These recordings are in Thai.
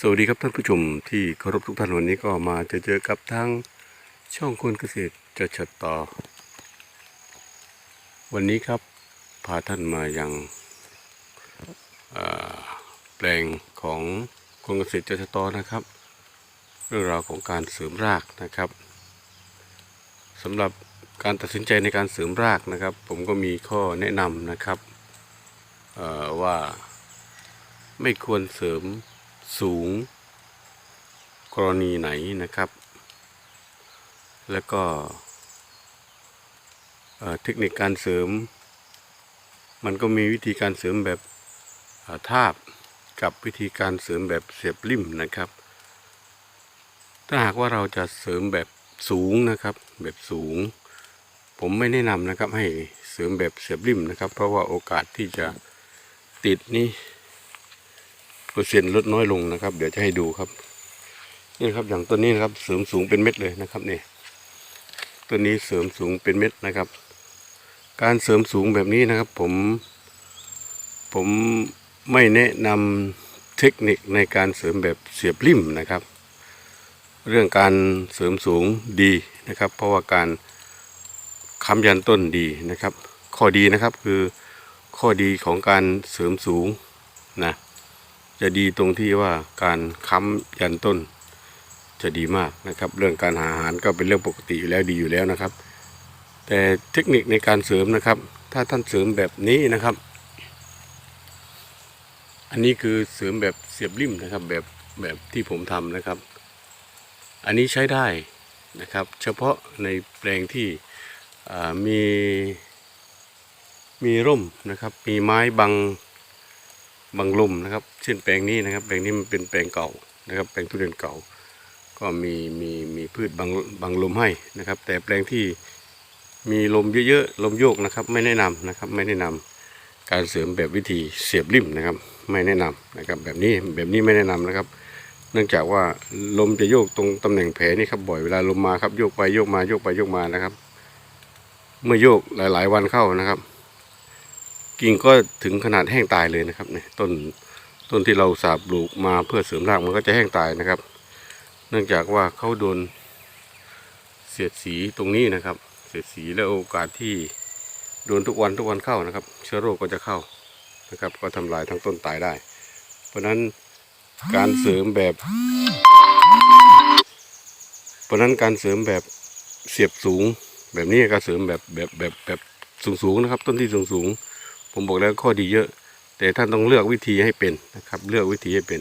สวัสดีครับท่านผู้ชมที่เคารพทุกท่านวันนี้ก็มาเจอเจอกับทางช่องคนเกษตรจะชัดต่อ วันนี้ครับพาท่านมายังแปลงของคนเกษตรจะชัดต่อนะครับ เรื่องราวของการเสริมรากนะครับสำหรับการตัดสินใจในการเสริมรากนะครับ ผมก็มีข้อแนะนำนะครับว่าไม่ควรเสริม สูง กรณีไหนนะครับ แล้วก็เทคนิคการเสริม มันก็มีวิธีการเสริมแบบเอ่อทาบกับวิธีการเสริมแบบเสียบลิ่มนะครับ ถ้าหากว่าเราจะเสริมแบบสูงนะครับ แบบสูง ผมไม่แนะนำนะครับให้เสริมแบบเสียบลิ่มนะครับ เพราะว่าโอกาสที่จะติดนี่ เปอร์เซ็นต์ลดน้อยลงนะครับ เดี๋ยวจะให้ดูครับ นี่ครับอย่างตัวนี้นะครับ เสริมสูงเป็นเม็ดเลยนะครับนี่ตัวนี้เสริมสูงเป็นเม็ดนะครับ การเสริมสูงแบบนี้นะครับ ผม ผมไม่แนะนำเทคนิคในการเสริมแบบเสียบลิ่มนะครับ เรื่องการเสริมสูงดีนะครับ เพราะว่าการค้ำยันต้นดีนะครับ ข้อดีนะครับคือข้อดีของการเสริมสูงนะ จะดีตรงที่ว่าการค้ำยันต้นจะดีมากนะครับ เรื่องการหาอาหารก็เป็นเรื่องปกติอยู่แล้วดีอยู่แล้วนะครับ แต่เทคนิคในการเสริมนะครับ ถ้าท่านเสริมแบบนี้นะครับ อันนี้คือเสริมแบบเสียบริมนะครับ แบบแบบที่ผมทำนะครับ อันนี้ใช้ได้นะครับ เฉพาะในแปลงที่มีมีร่มนะครับ มีไม้บัง บางลุมนะครับเช่นแปลงนี้นะครับ แปลงนี้มันเป็นแปลงเก่านะครับ แปลงทุเรียนเก่า ก็มีมีมีพืชบางบางลมให้นะครับ แต่แปลงที่มีลมเยอะๆลมโยกนะครับ ไม่แนะนำนะครับ ไม่แนะนำการเสริมแบบวิธีเสียบริมนะครับ ไม่แนะนำนะครับ แบบนี้แบบนี้ไม่แนะนำนะครับ เนื่องจากว่าลมจะโยกตรงตำแหน่งแผลนี่ครับบ่อยเวลาลมมาครับโยกไปโยกมาโยกไปโยกมานะครับ เมื่อโยกหลาย ๆ วันเข้านะครับ กิ่งก็ถึงขนาดแห้งตายเลยนะครับเนี่ยต้นต้นที่เราสาบปลูกมาเพื่อเสริมรากมันก็จะแห้งตายนะครับ เนื่องจากว่าเขาโดนเสียดสีตรงนี้นะครับ เสียดสีแล้วโอกาสที่โดนทุกวันทุกวันเข้านะครับ เชื้อโรคก็จะเข้านะครับ ก็ทำลายทั้งต้นตายได้ เพราะฉะนั้นการเสริมแบบ เพราะฉะนั้นการเสริมแบบเสียบสูงแบบนี้การเสริมแบบแบบแบบแบบสูงๆนะครับ ต้นที่สูงๆ ผมบอกแล้วข้อดีเยอะ แต่ท่านต้องเลือกวิธีให้เป็นนะครับ เลือกวิธีให้เป็น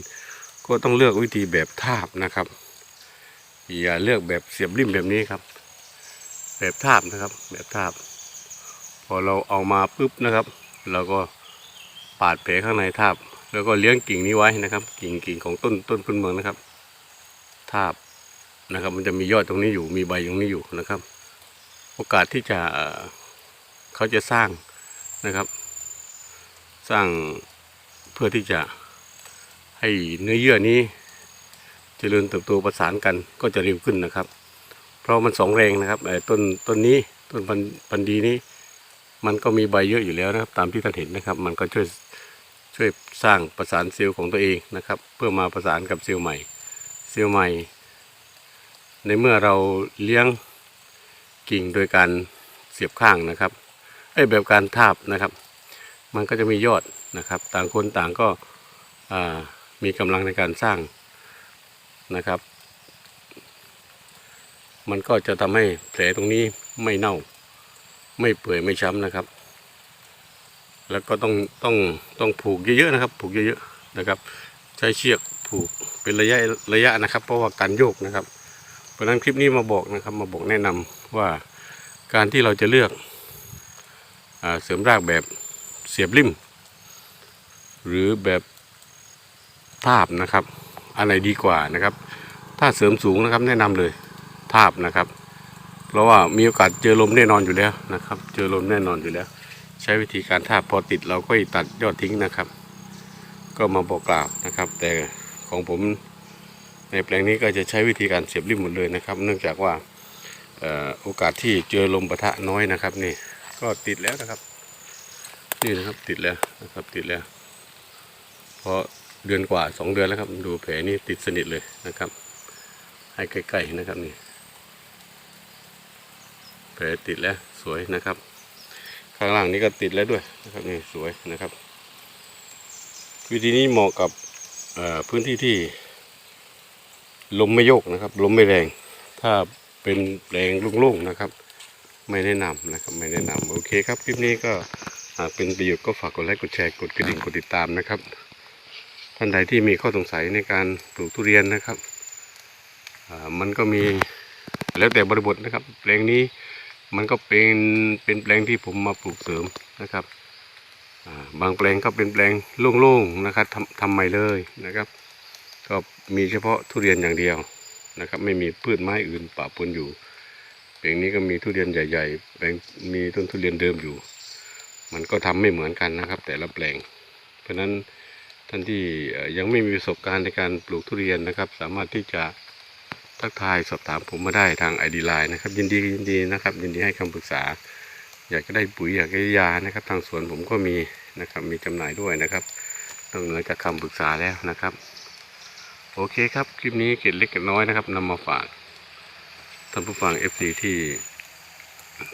ก็ต้องเลือกวิธีแบบทาบนะครับ อย่าเลือกแบบเสียบริมแบบนี้ครับ แบบทาบนะครับ แบบทาบ พอเราเอามาปุ๊บนะครับ เราก็ปาดแผลข้างในทาบ แล้วก็เลี้ยงกิ่งนี้ไว้นะครับ กิ่งกิ่งของต้นต้นพื้นเมืองนะครับ ทาบนะครับ มันจะมียอดตรงนี้อยู่มีใบตรงนี้อยู่นะครับ โอกาสที่จะเอ่อเขาจะสร้างนะครับ สร้างเพื่อที่จะให้เนื้อเยื่อนี้เจริญเติบโตประสานกันก็จะเร็วขึ้นนะครับ เพราะมันสองแรงนะครับไอ้ต้นต้นนี้ต้นพันพันธุ์ดีนี้ มันก็มีใบเยอะอยู่แล้วนะครับ ตามที่ท่านเห็นนะครับ มันก็ช่วยช่วยสร้างประสานเซลล์ของตัวเองนะครับ เพื่อมาประสานกับเซลล์ใหม่ เซลล์ใหม่ ในเมื่อเราเลี้ยงกิ่งโดยการเสียบข้างนะครับไอ้แบบการทาบนะครับ มันก็จะมียอดนะครับ ต่างคนต่างก็มีกำลังในการสร้างนะครับ มันก็จะทำให้แผลตรงนี้ไม่เน่า ไม่เปื่อยไม่ช้ำนะครับ แล้วก็ต้องต้องต้องผูกเยอะๆนะครับ ผูกเยอะๆนะครับ ใช้เชือกผูกเป็นระยะระยะนะครับ เพราะว่าการโยกนะครับ เพราะนั้นคลิปนี้มาบอกนะครับ มาบอกแนะนำว่าการที่เราจะเลือกอเสริมรากแบบ เสียบริม หรือแบบทาบนะครับอันไหนดีกว่านะครับ ถ้าเสริมสูงนะครับแนะนำเลยทาบนะครับ เพราะว่ามีโอกาสเจอลมแน่นอนอยู่แล้วนะครับ เจอลมแน่นอนอยู่แล้ว ใช้วิธีการทาบพอติดเราก็ตัดยอดทิ้งนะครับ ก็มาบอกกล่าวนะครับ แต่ของผมในแปลงนี้ก็จะใช้วิธีการเสียบริมหมดเลยนะครับ เนื่องจากว่าโอกาสที่เจอลมปะทะน้อยนะครับนี่ก็ติดแล้วนะครับ นี่นะครับติดแล้วนะครับติดแล้วเพราะเดือนกว่าสองเดือนแล้วครับ ดูแผลนี่ติดสนิทเลยนะครับ ให้ใกล้ๆนะครับนี่แผลติดแล้วสวยนะครับ ข้างล่างนี้ก็ติดแล้วด้วยนะครับนี่สวยนะครับ วิธีนี้เหมาะกับพื้นที่ที่ลมไม่โยกนะครับลมไม่แรง ถ้าเป็นแรงโล่งๆนะครับ ไม่แนะนำนะครับ ไม่แนะนำโอเคครับคลิปนี้ก็ หากเป็นประโยชน์ก็ฝากกดไลค์กดแชร์กดกระดิ่งกดติดตามนะครับ ท่านใดที่มีข้อสงสัยในการปลูกทุเรียนนะครับมันก็มีแล้วแต่บริบทนะครับ แปลงนี้มันก็เป็นเป็นแปลงที่ผมมาปลูกเสริมนะครับบางแปลงก็เป็นแปลงโล่งๆนะครับทำทำใหม่เลยนะครับ ก็มีเฉพาะทุเรียนอย่างเดียวนะครับ ไม่มีพืชไม้อื่นปะปนอยู่แปลงนี้ก็มีทุเรียนใหญ่ ๆ แปลงมีต้นทุเรียนเดิมอยู่ มันก็ทำไม่เหมือนกันนะครับ แต่ละแปลง เพราะฉะนั้นท่านที่ยังไม่มีประสบการณ์ในการปลูกทุเรียนนะครับ สามารถที่จะทักทายสอบถามผมมาได้ทางไอดีไลน์นะครับ ยินดียินดีนะครับ ยินดีให้คำปรึกษา อยากจะได้ปุ๋ยอยากได้ยานะครับ ทางสวนผมก็มีนะครับ มีจำหน่ายด้วยนะครับนอกเหนือจากคำปรึกษาแล้วนะครับ โอเคครับ คลิปนี้เกร็ดเล็กเกร็ดน้อยนะครับนำมาฝากท่านผู้ฟัง FC ที่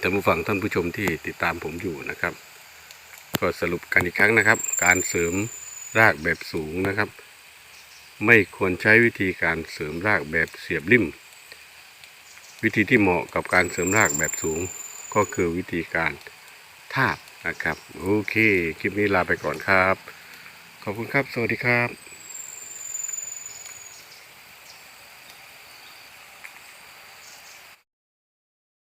ท่านผู้ฟังท่านผู้ชมที่ติดตามผมอยู่นะครับ ก็สรุปกันอีกครั้งนะครับ การเสริมรากแบบสูงนะครับ ไม่ควรใช้วิธีการเสริมรากแบบเสียบริ่มวิธีที่เหมาะกับการเสริมรากแบบสูงก็คือวิธีการทาบนะครับ โอเค คลิปนี้ลาไปก่อนครับ ขอบคุณครับ สวัสดีครับ